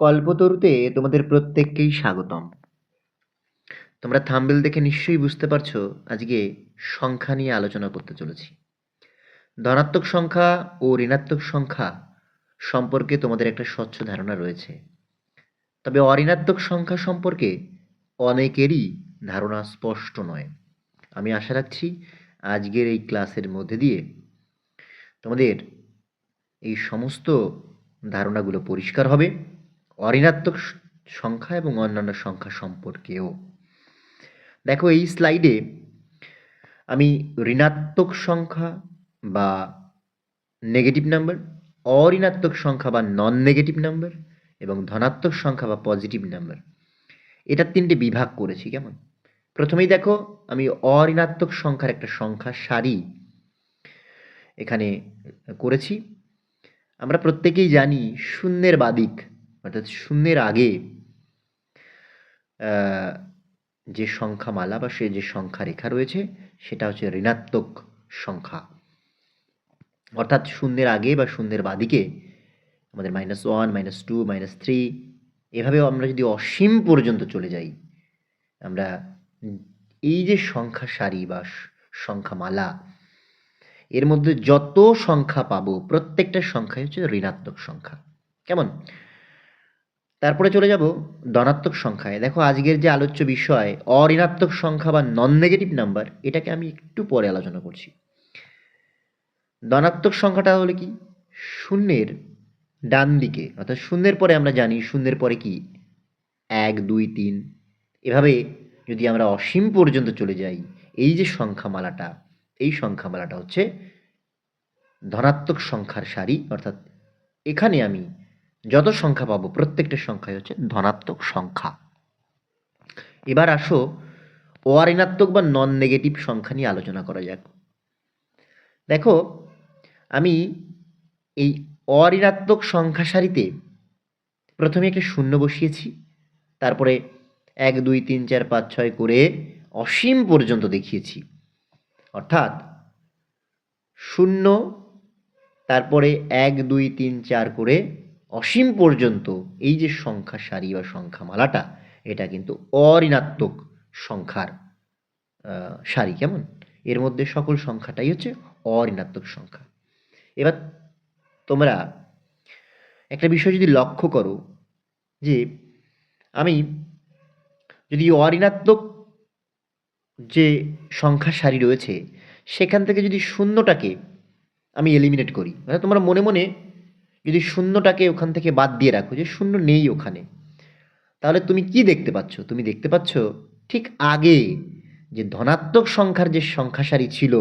কল্পতরুতে তোমাদের প্রত্যেককেই স্বাগতম। তোমরা থাম্বেল দেখে নিশ্চয়ই বুঝতে পারছ, আজকে সংখ্যা নিয়ে আলোচনা করতে চলেছি। ধনাত্মক সংখ্যা ও ঋণাত্মক সংখ্যা সম্পর্কে তোমাদের একটা স্বচ্ছ ধারণা রয়েছে। তবে অঋণাত্মক সংখ্যা সম্পর্কে অনেকেরই ধারণা স্পষ্ট নয়। আমি আশা রাখছি আজকের এই ক্লাসের মধ্যে দিয়ে তোমাদের এই সমস্ত ধারণাগুলো পরিষ্কার হবে। অঋণাত্মক সংখ্যা এবং অন্যান্য সংখ্যা সম্পর্কেও। দেখো, এই স্লাইডে আমি ঋণাত্মক সংখ্যা বা নেগেটিভ নাম্বার, অঋণাত্মক সংখ্যা বা নন নেগেটিভ নাম্বার এবং ধনাত্মক সংখ্যা বা পজিটিভ নাম্বার, এটা তিনটে বিভাগ করেছি কেমন? প্রথমেই দেখো, আমি অঋণাত্মক সংখ্যার একটা সংখ্যা সারি এখানে করেছি। আমরা প্রত্যেকেই জানি শূন্যের বাদিক অর্থাৎ শূন্যের আগে যে সংখ্যামালা বা সে যে সংখ্যা রেখা রয়েছে, সেটা হচ্ছে ঋণাত্মক সংখ্যা। অর্থাৎ শূন্যের আগে বা শূন্যের বাদিকে আমাদের minus one minus two minus three এভাবেও আমরা যদি অসীম পর্যন্ত চলে যাই, আমরা এই যে সংখ্যা সারি বা স- সংখ্যামালা, এর মধ্যে যত সংখ্যা পাবো, প্রত্যেকটা সংখ্যাই হচ্ছে ঋণাত্মক সংখ্যা। কেমন? তারপরে চলে যাব ধনাত্মক সংখ্যায়। দেখো আজকের যে আলোচ্য বিষয়, অঋণাত্মক সংখ্যা বা নন নেগেটিভ নাম্বার এটাকে আমি একটু পরে আলোচনা করছি। ধনাত্মক সংখ্যাটা হলো কি? শূন্যের ডান দিকে অর্থাৎ শূন্যের পরে আমরা জানি শূন্যের পরে কি? এক, দুই, তিন। এভাবে যদি আমরা অসীম পর্যন্ত চলে যাই, এই যে সংখ্যামালাটা, এই সংখ্যামালাটা হচ্ছে ধনাত্মক সংখ্যার সারি, অর্থাৎ এখানে আমি যত সংখ্যা পাবো, প্রত্যেকটা সংখ্যাই হচ্ছে ধনাত্মক সংখ্যা। এবার আসো, অঋণাত্মক বা নন নেগেটিভ সংখ্যা নিয়ে আলোচনা করা যাক। দেখো, আমি এই অঋণাত্মক সংখ্যা সারিতে প্রথমে একটা শূন্য বসিয়েছি, তারপরে এক, দুই, তিন, চার, পাঁচ, ছয় করে অসীম পর্যন্ত দেখিয়েছি। অর্থাৎ শূন্য, তারপরে এক, দুই, তিন, চার করে অসীম পর্যন্ত এই যে সংখ্যা সারি বা সংখ্যামালাটা এটা কিন্তু অঋণাত্মক সংখ্যার সারি কেমন? এর মধ্যে সকল সংখ্যাটাই হচ্ছে অঋণাত্মক সংখ্যা। এবার তোমরা একটা বিষয় যদি লক্ষ্য করো যে আমি যদি অঋণাত্মক যে সংখ্যা সারি রয়েছে, সেখান থেকে যদি শূন্যটাকে আমি এলিমিনেট করি মানে তোমরা মনে মনে যদি শূন্যটাকে ওখান থেকে বাদ দিয়ে রাখো, যে শূন্য নেই ওখানে, তাহলে তুমি কি দেখতে পাচ্ছ? তুমি দেখতে পাচ্ছ ঠিক আগে যে ধনাত্মক সংখ্যার যে সংখ্যা সারি ছিল,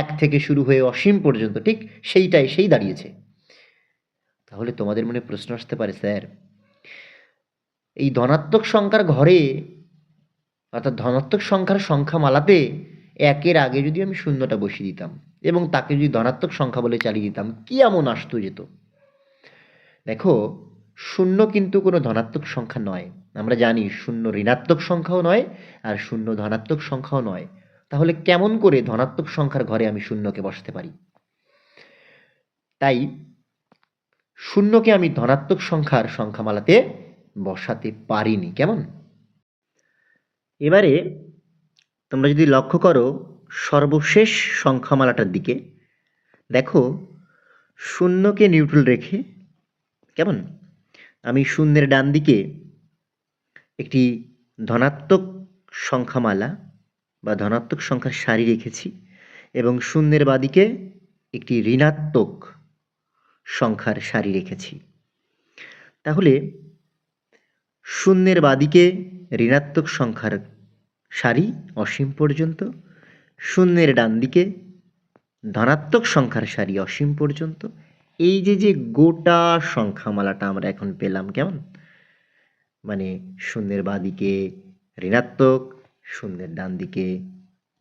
এক থেকে শুরু হয়ে অসীম পর্যন্ত, ঠিক সেইটাই, সেই দাঁড়িয়েছে। তাহলে তোমাদের মনে প্রশ্ন আসতে পারে, স্যার, এই ধনাত্মক সংখ্যার ঘরে, অর্থাৎ ধনাত্মক সংখ্যার সংখ্যা মালাতে একের আগে যদি আমি শূন্যটা বসিয়ে দিতাম, এবং তাকে যদি ধনাত্মক সংখ্যা বলে চালিয়ে দিতাম, কি এমন আসতো যেত? দেখো, শূন্য কিন্তু কোনো ধনাত্মক সংখ্যা নয়। আমরা জানি শূন্য ঋণাত্মক সংখ্যাও নয় আর শূন্য ধনাত্মক সংখ্যাও নয়। তাহলে কেমন করে ধনাত্মক সংখ্যার ঘরে আমি শূন্যকে বসাতে পারি? তাই শূন্যকে আমি ধনাত্মক সংখ্যার সংখ্যামালাতে বসাতে পারিনি। কেমন? এবারে তোমরা যদি লক্ষ্য করো সর্বশেষ সংখ্যামালাটার দিকে, দেখো, শূন্যকে নিউট্রাল রেখে কেমন? আমি শূন্যের ডান দিকে একটি ধনাত্মক সংখ্যামালা বা ধনাত্মক সংখ্যার সারি রেখেছি এবং শূন্যের বাদিকে একটি ঋণাত্মক সংখ্যার সারি রেখেছি। তাহলে শূন্যের বাদিকে ঋণাত্মক সংখ্যার সারি অসীম পর্যন্ত, শূন্যের ডান দিকে ধনাত্মক সংখ্যার সারি অসীম পর্যন্ত এই যে যে গোটা সংখ্যামালাটা আমরা এখন পেলাম, কেমন? মানে শূন্যের বাদিকে ঋণাত্মক, শূন্যের ডান দিকে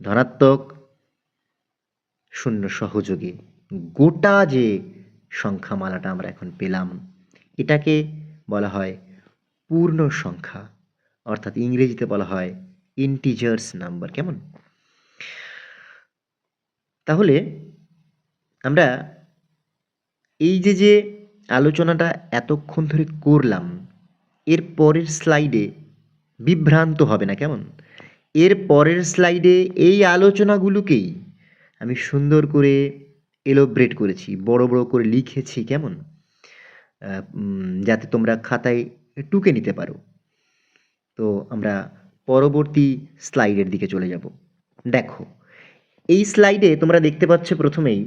ধনাত্মক, শূন্য সহযোগে গোটা যে সংখ্যামালাটা আমরা এখন পেলাম, এটাকে বলা হয় পূর্ণ সংখ্যা, অর্থাৎ ইংরেজিতে বলা হয় ইন্টিজার্স নাম্বার কেমন? তাহলে আমরা এই যে যে আলোচনাটা এতক্ষণ ধরে করলাম, এর পরের স্লাইডে বিভ্রান্ত হবে না, কেমন? এর পরের স্লাইডে এই আলোচনাগুলোকেই আমি সুন্দর করে এলোব্রেট করেছি, বড় বড় করে লিখেছি, কেমন? যাতে তোমরা খাতায় টুকে নিতে পারো। তো আমরা পরবর্তী স্লাইডের দিকে চলে যাব। দেখো, এই স্লাইডে তোমরা দেখতে পাচ্ছ প্রথমেই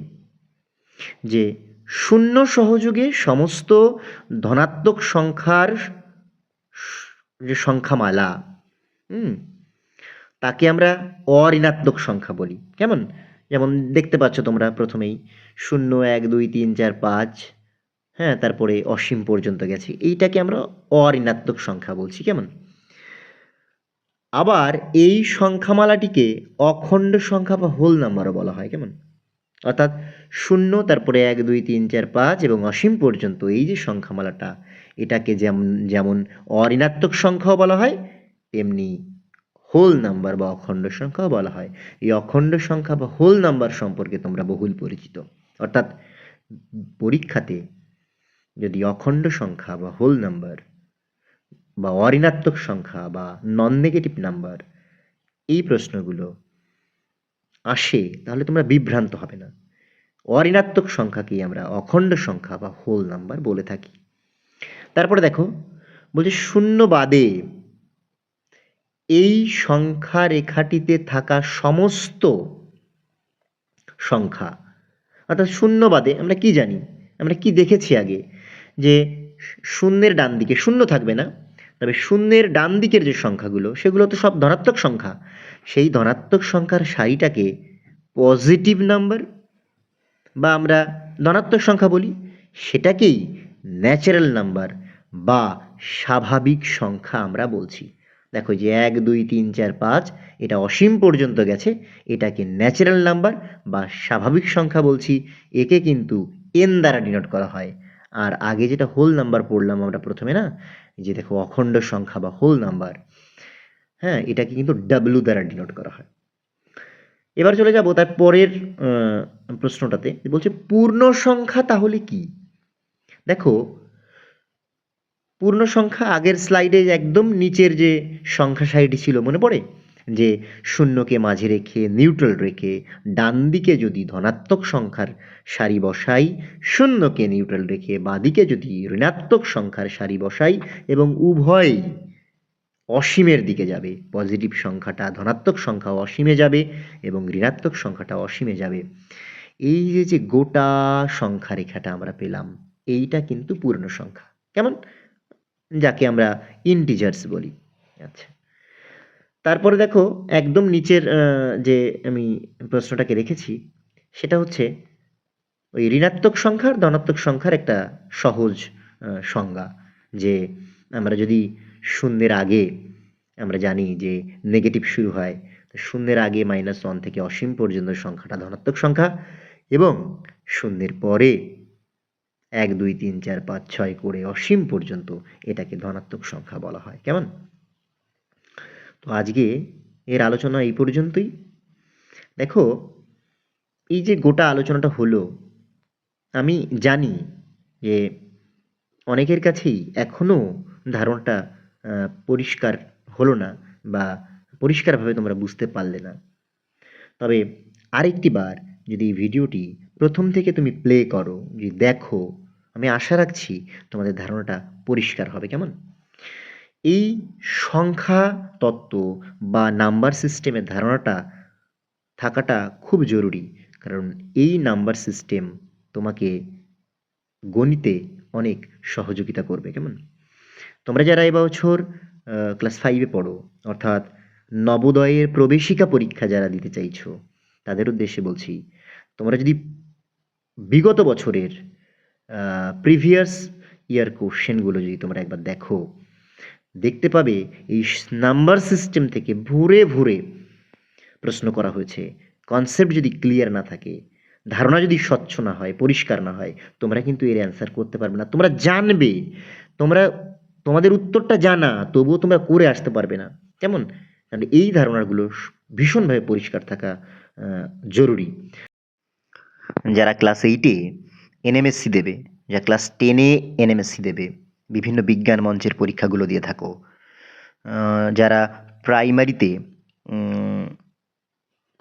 যে শূন্য সহযোগে সমস্ত ধনাত্মক সংখ্যার যে সংখ্যামালা, হুম, তাকে আমরা অঋণাত্মক সংখ্যা বলি। কেমন? যেমন দেখতে পাচ্ছ তোমরা প্রথমেই, শূন্য, এক, দুই, তিন, চার, পাঁচ হ্যাঁ তারপরে অসীম পর্যন্ত গেছে। এইটাকে আমরা অঋণাত্মক সংখ্যা বলছি, কেমন? আবার এই সংখ্যামালাটিকে অখণ্ড সংখ্যা বা হোল নাম্বারও বলা হয়, কেমন? অর্থাৎ শূন্য, তারপরে এক, দুই, তিন, চার, পাঁচ এবং অসীম পর্যন্ত এই যে সংখ্যামালাটা, এটাকে যেমন যেমন অঋণাত্মক সংখ্যাও বলা হয়, তেমনি হোল নাম্বার বা অখণ্ড সংখ্যাও বলা হয়। এই অখণ্ড সংখ্যা বা হোল নাম্বার সম্পর্কে তোমরা বহুল পরিচিত। অর্থাৎ পরীক্ষাতে যদি অখণ্ড সংখ্যা বা হোল নাম্বার বা অঋণাত্মক সংখ্যা বা নন নেগেটিভ নাম্বার এই প্রশ্নগুলো আসে, তাহলে তোমরা বিভ্রান্ত হবে না। অঋণাত্মক সংখ্যাকেই আমরা অখণ্ড সংখ্যা বা হোল নাম্বার বলে থাকি। তারপরে দেখো, বলছে শূন্য বাদে এই সংখ্যা রেখাটিতে থাকা সমস্ত সংখ্যা, অর্থাৎ শূন্য বাদে আমরা কি জানি? আমরা কি দেখেছি আগে? যে শূন্যের ডান দিকে শূন্য থাকবে না তবে শূন্যের ডান দিকের যে সংখ্যাগুলো, সেগুলো তো সব ধনাত্মক সংখ্যা। সেই ধনাত্মক সংখ্যার সারিটাকে পজিটিভ নাম্বার বা আমরা ধনাত্মক সংখ্যা বলি, সেটাকেই ন্যাচারাল নাম্বার বা স্বাভাবিক সংখ্যা আমরা বলছি। দেখো যে এক, দুই, তিন, চার, পাঁচ, এটা অসীম পর্যন্ত গেছে, এটাকে ন্যাচারাল নাম্বার বা স্বাভাবিক সংখ্যা বলছি, একে কিন্তু এন দ্বারা ডিনোট করা হয়। আর আগে যেটা হোল নাম্বার পড়লাম আমরা প্রথমে না যে দেখো, অখণ্ড সংখ্যা বা হোল নাম্বার হ্যাঁ এটাকে কিন্তু ডাব্লু দ্বারা ডিনোট করা হয়। এবার চলে যাব তার পরের প্রশ্নটাতে। বলছে, পূর্ণ সংখ্যা তাহলে কি? দেখো, পূর্ণ সংখ্যা আগের স্লাইডে একদম নিচের যে সংখ্যা সারিটি ছিল, মনে পড়ে? যে শূন্যকে মাঝে রেখে নিউট্রাল রেখে ডান দিকে যদি ধনাত্মক সংখ্যার সারি বসাই, শূন্যকে নিউট্রাল রেখে বাদিকে যদি ঋণাত্মক সংখ্যার সারি বসাই এবং উভয়ই অসীমের দিকে যাবে পজিটিভ সংখ্যাটা ধনাত্মক সংখ্যা অসীমে যাবে এবং ঋণাত্মক সংখ্যাটা অসীমে যাবে। এই যে যে গোটা সংখ্যা রেখাটা আমরা পেলাম, এইটা কিন্তু পূর্ণ সংখ্যা। কেমন? যাকে আমরা ইন্টিজার্স বলি। আচ্ছা। তারপরে দেখো একদম নিচের যে আমি প্রশ্নটাকে রেখেছি, সেটা হচ্ছে ওই ঋণাত্মক সংখ্যার ধনাত্মক সংখ্যার একটা সহজ সংজ্ঞা। যে আমরা যদি শূন্যের আগে আমরা জানি যে নেগেটিভ শুরু হয়, তো শূন্যের আগে মাইনাস ওয়ান থেকে অসীম পর্যন্ত সংখ্যাটা ধনাত্মক সংখ্যা এবং শূন্যের পরে এক, দুই, তিন, চার, পাঁচ, ছয় করে অসীম পর্যন্ত এটাকে ধনাত্মক সংখ্যা বলা হয়। কেমন? তো আজকে এর আলোচনা এই পর্যন্তই। দেখো, এই যে গোটা আলোচনাটা হলো, আমি জানি যে অনেকের কাছেই এখনও ধারণাটা পরিষ্কার হলো না বা পরিষ্কারভাবে তোমরা বুঝতে পারলে না। তবে আরেকটি বার যদি ভিডিওটি প্রথম থেকে তুমি প্লে করো, যদি দেখো, আমি আশা রাখছি তোমাদের ধারণাটা পরিষ্কার হবে। কেমন? এই সংখ্যা তত্ত্ব বা নাম্বার সিস্টেমের ধারণাটা থাকাটা খুব জরুরি। কারণ এই নাম্বার সিস্টেম তোমাকে গণিতে অনেক সহযোগিতা করবে। কেমন? তোমরা যারা এবছর ক্লাস ফাইভে পড়ো, অর্থাৎ নবোদয়ের প্রবেশিকা পরীক্ষা যারা দিতে চাইছো, তাদের উদ্দেশ্যে বলছি, তোমরা যদি বিগত বছরের প্রিভিয়াস ইয়ার কোশ্চেনগুলো যদি তোমরা একবার দেখো দেখতে পাবে এই নাম্বার সিস্টেম থেকে ভুরে ভুরে প্রশ্ন করা হয়েছে। কনসেপ্ট যদি ক্লিয়ার না থাকে, ধারণা যদি স্বচ্ছ না হয়, পরিষ্কার না হয়, তোমরা কিন্তু এর অ্যান্সার করতে পারবে না। তোমরা জানবে, তোমরা, তোমাদের উত্তরটা জানা, তবুও তোমরা করে আসতে পারবে না। কেমন? কারণ এই ধারণাগুলো ভীষণভাবে পরিষ্কার থাকা জরুরি। যারা ক্লাস এইটে এনএমএসসি দেবে, যারা ক্লাস টেনে এনএমএসসি দেবে বিভিন্ন বিজ্ঞান মঞ্চের পরীক্ষাগুলো দিয়ে থাকো। যারা প্রাইমারিতে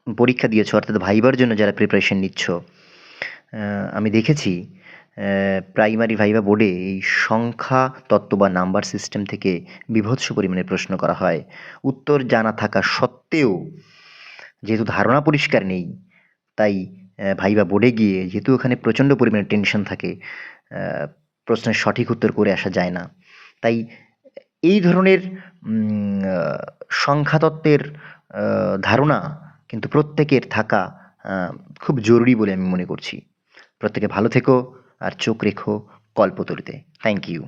পরীক্ষা দিয়েছ, অর্থাৎ ভাইবার জন্য যারা প্রিপারেশন নিচ্ছ আমি দেখেছি প্রাইমারি ভাইবা বোর্ডে এই সংখ্যা, তত্ত্ব বা নাম্বার সিস্টেম থেকে বিভৎস পরিমাণে প্রশ্ন করা হয়। উত্তর জানা থাকা সত্ত্বেও, যেহেতু ধারণা পরিষ্কার নেই, তাই ভাইবা বোর্ডে গিয়ে, যেহেতু ওখানে প্রচণ্ড পরিমাণে টেনশন থাকে প্রশ্নের সঠিক উত্তর করে আসা যায় না। তাই এই ধরনের সংখ্যাতত্ত্বের ধারণা কিন্তু প্রত্যেকের থাকা খুব জরুরি বলে আমি মনে করছি। প্রত্যেকে ভালো থেকো আর চোখ রেখো কল্পতরুতে। Thank you